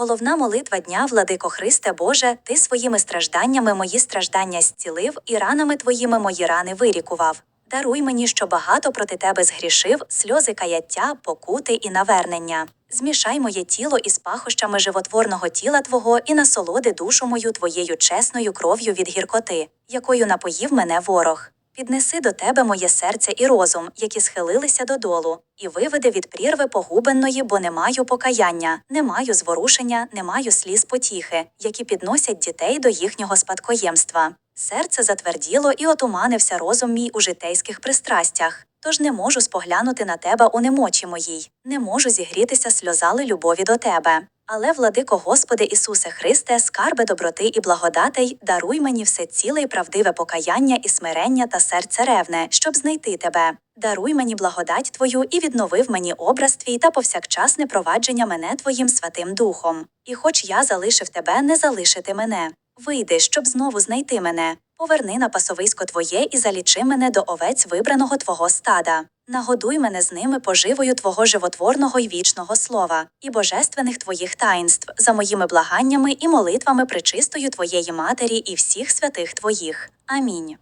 Головна молитва дня, владико Христе Боже, ти своїми стражданнями мої страждання зцілив і ранами твоїми мої рани вирікував. Даруй мені, що багато проти тебе згрішив, сльози каяття, покути і навернення. Змішай моє тіло із пахощами животворного тіла Твого і насолоди душу мою твоєю чесною кров'ю від гіркоти, якою напоїв мене ворог. Піднеси до тебе моє серце і розум, які схилилися додолу, і виведи від прірви погубенної, бо не маю покаяння, не маю зворушення, не маю сліз потіхи, які підносять дітей до їхнього спадкоємства. Серце затверділо і отуманився розум мій у житейських пристрастях. Тож не можу споглянути на тебе у немочі моїй, не можу зігрітися сльозали любові до тебе. Але, владико Господи Ісусе Христе, скарби доброти і благодатей, даруй мені все ціле й правдиве покаяння і смирення та серце ревне, щоб знайти тебе. Даруй мені благодать Твою і відновив мені образ твій та повсякчасне провадження мене Твоїм Святим Духом. І хоч я залишив тебе, не залишити мене. Вийди, щоб знову знайти мене. Поверни на пасовисько твоє і залічи мене до овець вибраного твого стада. Нагодуй мене з ними поживою твого животворного й вічного слова і божественних твоїх таїнств за моїми благаннями і молитвами причистою твоєї матері і всіх святих твоїх. Амінь.